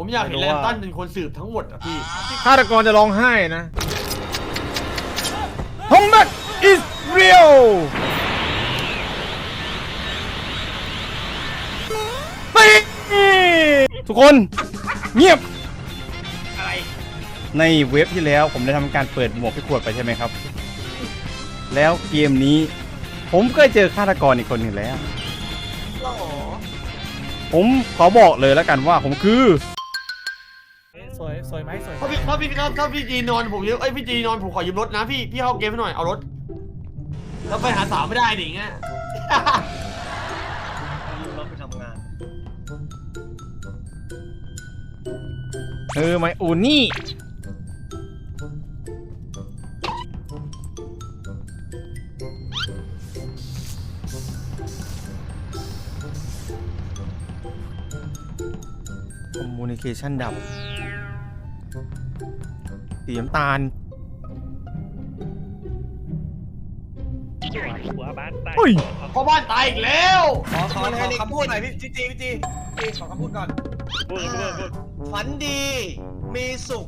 ผมอยากเห็นแลนตันเป็นคนสืบทั้งหมดอะพี่ฆาตกรจะร้องไห้นะฮองมัด is real ไปทุกคนเงียบ อะไร ในเว็บที่แล้วผมได้ทำการเปิดหมวกพี่ขวดไปใช่ไหมครับ แล้วเกมนี้ ผมก็เจอฆาตกรอีกคนหนึ่งแล้ว ผมขอบอกเลยแล้วกันว่าผมคือ สวยสวยไหมสวยไหมถ้าพี่ถ้าพี่ถ้าถ้าพี่จีนอนผมยืมเอ้ยพี่จีนอนผมขอยืมรถนะพี่พี่เข้าเกมให้หน่อยเอารถแล้วไปหาสาวไม่ได้ดิอย่างเงี้ย ยืมรถไปทำงาน เออไมอูนี่ คอมมูนิเคชันดับ สีน้ำตาลหัวบ้านใต้เฮ้ยพ่อบ้านตายอีกแล้วขอขอขอคำพูดหน่อยพี่จีจีพี่จีจีขอคำพูดก่อนพูดพูดพูดฝันดี มีสุข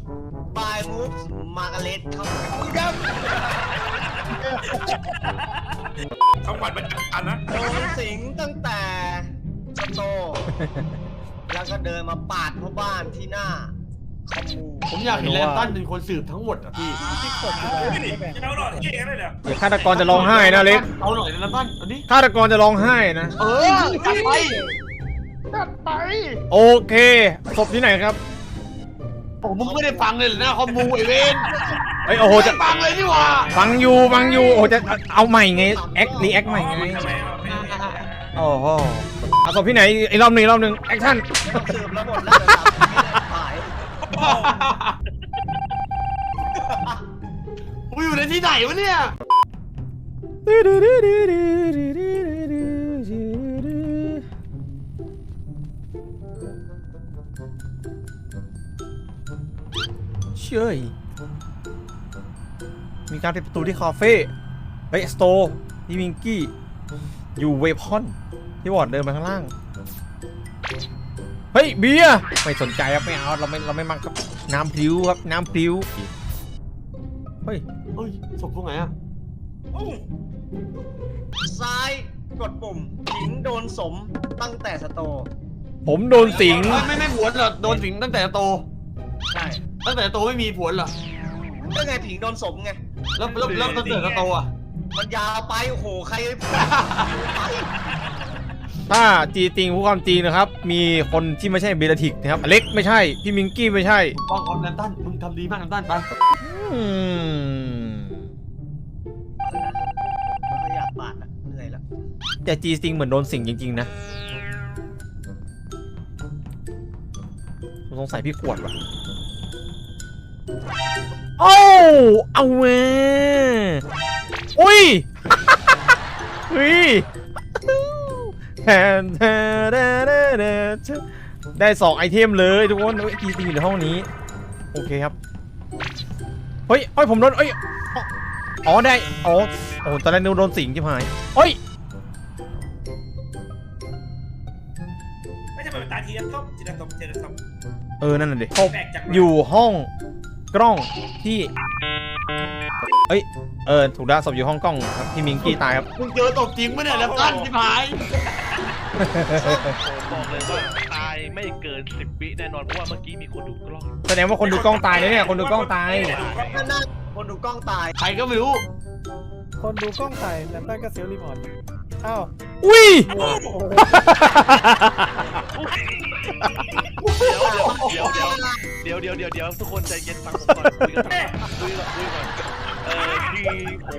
บายมูฟมาร์กาเร็ตครับครับทั้งวันมันอันนะโดนสิงตั้งแต่สโตแล้วก็เดินมาปาดพ่อบ้านที่หน้าคอมมู ผมอยากเห็นแลนตันเป็นคนสืบทั้งหมดอะพี่นี่นี่จะเอาหลอดเก่งเลยเหรอเดี๋ยวฆาตกรจะร้องไห้นะเล็กเอาหน่อยแลนตันเอาดิฆาตกรจะร้องไห้นะ เออจัดไปจัดไปโอเคศพที่ไหนครับโอ้มึงไม่ได้ฟังเลยเหรอนะคอมมูไอเวนเฮ้ยโอ้โหจะไม่ฟังเลยนี่หว่าฟังอยู่ฟังอยู่โอ้โหจะเอาใหม่ไงแอครีแอคใหม่ไงทำไมเอาไม่ได้โอ้โหเอาศพที่ไหนอีกรอบหนึ่งอีกรอบหนึ่งแอคชั่นสืบแล้วหมดแล้ว กูอยู่ในที่ไหนวะเนี่ย เชื่ยมีการปิดประตูที่คาเฟ่เฮ้ยสโตร์ที่วิงกี้ อยู่เวพอน ที่วอร์ดเดินมาข้างล่าง เฮ้ยเบียร์ไม่สนใจครับไม่เอาเราไม่เราไม่มัก น้ำพลิ้วครับน้ำพลิ้วเฮ้ยเฮ้ยศพตรงไหนอะซ้ายกดปุ่มหญิงโดนสมตั้งแต่สโตผมโดนสิง ไม่ไม่ไม่ผวนเหรอโดนสิงตั้งแต่โต ใช่ตั้งแต่โตไม่มีผวนเหรอก็ไงผิงโดนสมไง แล้วแล้วแล้วตั้งแต่โตอะมันยาวไปโอ้โหใครไปพูดไป ถ้าจีจริงผู้ความจริงนะครับ มีคนที่ไม่ใช่เบลทิกนะครับอเล็กไม่ใช่ พี่มิงกี้ไม่ใช่ต้องเอาแลนตันมึงทำดีมากแลนตันไปอืมมันก็อยากปาดอะเหนื่อยแล้วแต่จีจริงเหมือนโดนสิงจริง ๆ นะผมสงสัยพี่ขวดว่ะโอ้าเอาเว้ยอุ้ยเฮ้ย ได้สองไอเทมเลยทุกคนจีจริงอยู่ในห้องนี้ โอเคครับ เฮ้ยเฮ้ยผมโดนเอ้ย อ๋อได้ อ๋อ โอ้ตอนแรกนึกโดนสิงใช่ไหมเฮ้ยไม่ใช่แบบตาทีละส้มทีละส้มทีละส้มเออ นั่นน่ะดิแปลกจังอยู่ห้องกล้องที่ เอ้ย เออ ถูกแล้วศพอยู่ห้องกล้องครับที่มิงกี้ตายครับ มึงเจอตบจริงปะเนี่ยแลนตันที่หายผมบอกเลยว่าตายไม่เกินสิบวิแน่นอนเพราะว่าเมื่อกี้มีคนดูกล้องแสดงว่าคนดูกล้องตายนะเนี่ย คนดูกล้องตายก็น่าคนดูกล้องตาย ใครก็ไม่รู้ คนดูกล้องถ่ายแล้วตั้งก็เซลล์รีพอร์ตอ้าวอุ้ยโอ้โหเดี๋ยวเดี๋ยวเดี๋ยวเดี๋ยวเดี๋ยวเดี๋ยวเดี๋ยวทุกคนใจเย็นฟังผมก่อนคุยกันก่อนคุยก่อนคุยก่อน เออคือผม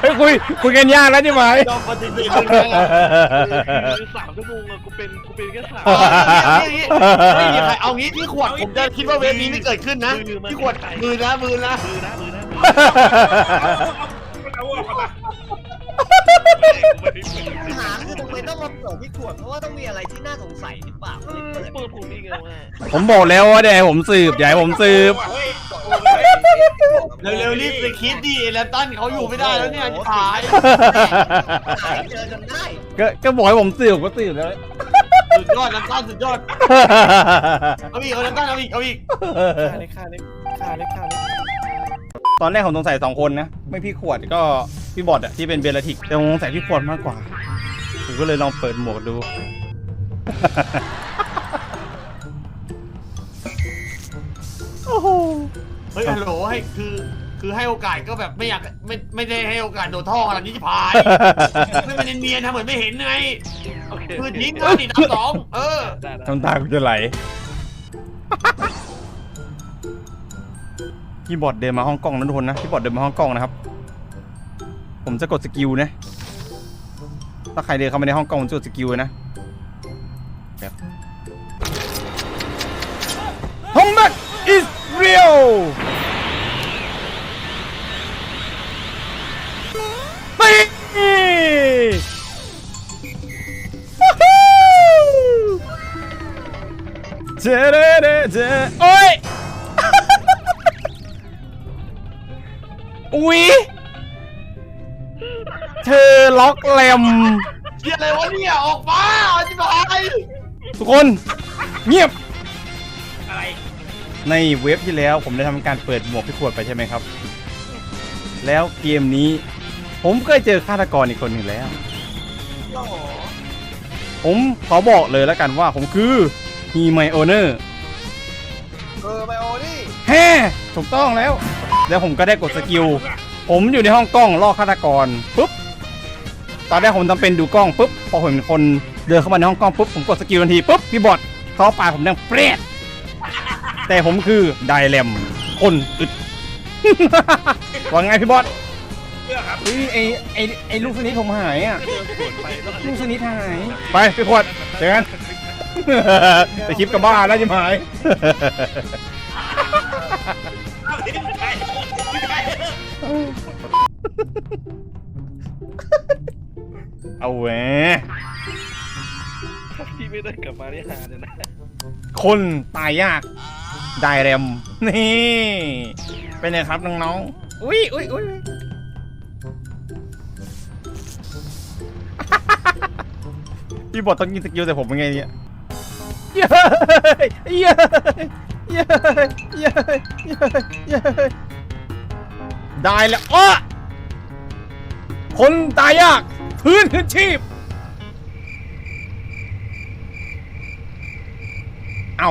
เฮ้ยคุยคุยกันยากแล้วใช่ไหมยอมปฏิเสธมึงแล้วอะคือสามชั่วโมงอะกูเป็นกูเป็นแค่สามเอางี้เอางี้ไม่มีใครเอางี้พี่ขวดผมจะคิดว่าเวฟนี้ไม่เกิดขึ้นนะพี่ขวดมือนะมือนะมือนะมือนะมือเอาเอาเอาปัญหาคือทำไมต้องมาเปิดที่ขวดเพราะว่าต้องมีอะไรที่น่าสงสัยหรือเปล่าก็เลยเปิดเปิดผมนี่ไงว่าผมบอกแล้วว่าเดี๋ยวให้ผมสืบอย่าให้ผมสืบ เฮ้ย เร็วๆรีบไปคิดดิแลนตันเขาอยู่ไม่ได้แล้วเนี่ยที่หายหายเจอจนได้ก็ก็บอกให้ผมสืบก็สืบแล้วสุดยอดน้ำตาลสุดยอดเอาอีกเอาน้ำตาลเอาอีกเอาอีกฆ่าเล็กฆ่าเล็กฆ่าเล็กฆ่าเล็กตอนแรกผมสงสัยสองคนนะไม่พี่ขวดก็พี่บอดอะที่เป็นเบลติกแต่ผมสงสัยพี่ขวดมากกว่าผมก็เลยลองเปิดหมวกดู ฮ้ยฮัลโหลให้คือคือให้โอกาสก็แบบไม่อยากไม่ไม่ได้ให้โอกาสโดดท่อขนาดนี้จะพายไม่เป็นเนียนๆทำเหมือนไม่เห็นไงโอเคคือทิ้งเขาดิน้ำสองเออได้ได้น้ำตากูจะไหล พี่บอดเดินมาห้องกล้องนะทุกคนนะ พี่บอดเดินมาห้องกล้องนะครับ ผมจะกดสกิลนะ ถ้าใครเดินเข้ามาในห้องกล้องผมจะกดสกิลนะแบบฮอ มแม็ก is real นี่วู้ฮู้เจเดเดเจโอ้ยอุ๊ยเธอล็อกแรมเชียอะไรวะเนี่ย ออกมาอธิบายทุกคน เงียบอะไร ในเว็บที่แล้วผมได้ทำการเปิดหมวกพี่ขวดไปใช่ไหมครับ แล้วเกมนี้ผมเคยเจอฆาตกรอีกคนหนึ่งแล้วผมขอบอกเลยแล้วกันว่าผมคือฮีไมโอเนอร์เออไบโอนี่แฮ่ถูกต้องแล้ว แล้วผมก็ได้กดสกิล ผมอยู่ในห้องกล้องล่อฆาตกรปุ๊บ ตอนแรกผมจำเป็นดูกล้องปุ๊บ พอผมเห็นคนเดินเข้ามาในห้องกล้องปุ๊บ ผมกดสกิลทันทีปุ๊บพี่บอดเขาปาดผมดังเปรต แต่ผมคือไดแลมคนอึด ว่าไงพี่บอสเพื่อครับเฮ้ยไอไอไอลูกสนิทผมหายอะ เดินสวนไปแล้วก็ลูกสนิทหาย ไปพี่ขวดเจอกัน แต่คลิปกับบ้าแล้วจะหาย เอาทิ้งไปทิ้งไปเอาแหวพี่ไม่ได้กลับมาที่หาเลยนะคนตายยาก ไดแรมนี่ เป็นไงครับน้องๆ อุ้ยอุ้ยอุ้ยพี่บอดต้องยิงสกิลแต่ผมเป็นไงเนี่ยเย้ยเย้ยเย้ยเย้ยเย้ยเย้ยได้แล้วอ้อคนตายยากพื้นคืนชีพ เอ้า